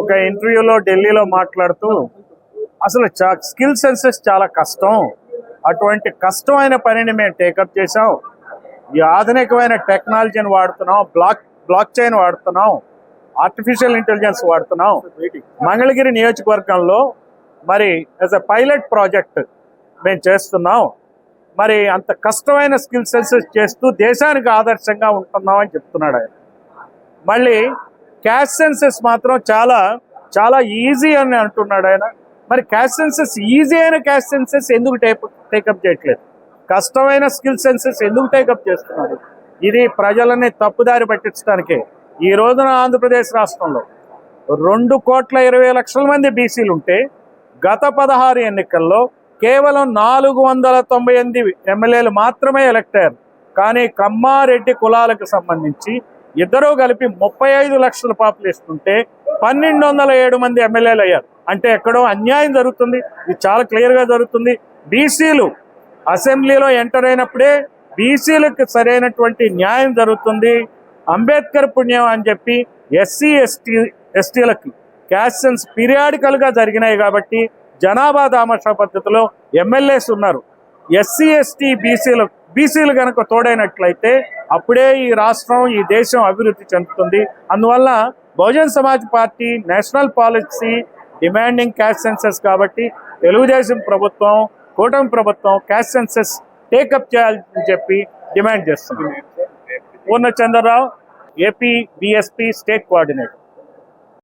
ఒక ఇంటర్వ్యూలో ఢిల్లీలో మాట్లాడుతూ అసలు స్కిల్ సెన్సెస్ చాలా కష్టం. అటువంటి కష్టమైన పనిని మేము టేకప్ చేసాం ఈ ఆధునికమైన టెక్నాలజీని వాడుతున్నాం. బ్లాక్ బ్లాక్ చైన్ వాడుతున్నాం. ఆర్టిఫిషియల్ ఇంటెలిజెన్స్ వాడుతున్నాం. మంగళగిరి నియోజకవర్గంలో మరి యాజ్ అ పైలట్ ప్రాజెక్ట్ మేము చేస్తున్నాం. మరి అంత కష్టమైన స్కిల్ సెన్సెస్ చేస్తూ దేశానికి ఆదర్శంగా ఉంటున్నాం అని చెప్తున్నాడు ఆయన. మళ్ళీ క్యాష్ సెన్సెస్ మాత్రం చాలా చాలా ఈజీ అని అంటున్నాడు ఆయన. మరి క్యాష్ సెన్సెస్ ఈజీ అయిన క్యాష్ సెన్సెస్ ఎందుకు టేప్ టేకప్ చేయట్లేదు? కష్టమైన స్కిల్ సెన్సెస్ ఎందుకు టేకప్ చేస్తున్నారు? ఇది ప్రజలని తప్పుదారి పట్టించడానికే. ఈ రోజున ఆంధ్రప్రదేశ్ రాష్ట్రంలో రెండు కోట్ల ఇరవై లక్షల మంది బీసీలు ఉంటే గత పదహారు ఎన్నికల్లో కేవలం నాలుగు వందల తొంభై ఎనిమిది ఎమ్మెల్యేలు మాత్రమే ఎలక్ట్ అయ్యారు. కానీ కమ్మారెడ్డి కులాలకు సంబంధించి ఇద్దరూ కలిపి ముప్పై ఐదు లక్షల పాపులేషన్ ఉంటే పన్నెండు వందల ఏడు మంది ఎమ్మెల్యేలు అయ్యారు. అంటే ఎక్కడో అన్యాయం జరుగుతుంది. ఇది చాలా క్లియర్గా జరుగుతుంది. బీసీలు అసెంబ్లీలో ఎంటర్ అయినప్పుడే బీసీలకు సరైనటువంటి న్యాయం జరుగుతుంది. అంబేద్కర్ పుణ్యం అని చెప్పి ఎస్సీ ఎస్టీ ఎస్టీలకి క్యాషన్స్ పీరియాడికల్గా జరిగినాయి కాబట్టి జనాభా దామర్ష పద్ధతిలో ఎమ్మెల్యేస్ ఉన్నారు. ఎస్సీ ఎస్టీ బీసీలకు బీసీలు కనుక తోడైనట్లయితే అప్పుడే ఈ రాష్ట్రం ఈ దేశం అభివృద్ధి చెందుతుంది. అందువల్ల Bahujan Samaj party national policy demanding caste census కాబట్టి తెలుగుదేశం ప్రభుత్వం కూటమి ప్రభుత్వం క్యాష్ సెన్సెస్ టేకప్ చేయాలని చెప్పి డిమాండ్ చేస్తుంది Purnachandra Rao AP BSP state coordinator.